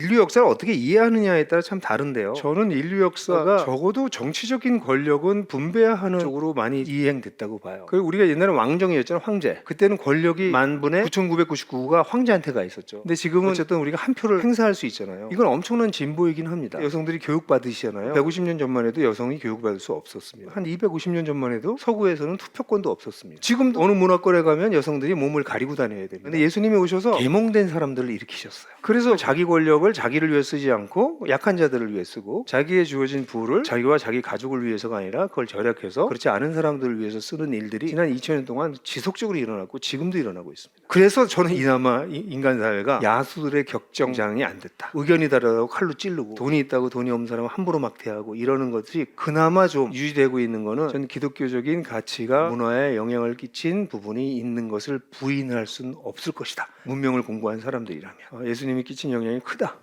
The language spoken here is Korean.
인류 역사를 어떻게 이해하느냐에 따라 참 다른데요. 저는 인류 역사가 적어도 정치적인 권력은 분배하는 쪽으로 많이 이행됐다고 봐요. 그 우리가 옛날에 왕정이었잖아요, 황제. 그때는 권력이 만분의 9,999가 황제한테 가 있었죠. 근데 지금은 어쨌든 우리가 한 표를 행사할 수 있잖아요. 이건 엄청난 진보이긴 합니다. 여성들이 교육 받으시잖아요. 150년 전만 해도 여성이 교육받을 수 없었습니다. 한 250년 전만 해도 서구에서는 투표권도 없었습니다. 지금도 어느 문화권에 가면 여성들이 몸을 가리고 다녀야 됩니다. 근데 예수님이 오셔서 계몽된 사람들을 일으키셨어요. 그래서 자기 권력을 자기를 위해 쓰지 않고 약한 자들을 위해 쓰고 자기의 주어진 부를 자기와 자기 가족을 위해서가 아니라 그걸 절약해서 그렇지 않은 사람들을 위해서 쓰는 일들이 지난 2000년 동안 지속적으로 일어났고 지금도 일어나고 있습니다. 그래서 저는 이나마 이- 인간 사회가 야수들의 격정장이 안 됐다. 의견이 다르다고 칼로 찌르고 돈이 있다고 돈이 없는 사람을 함부로 막대하고 이러는 것들이 그나마 좀 유지되고 있는 거는 전 기독교적인 가치가 문화에 영향을 끼친 부분이 있는 것을 부인할 수는 없을 것이다. 문명을 공부한 사람들이라면 어, 예수님이 끼친 영향이 크다.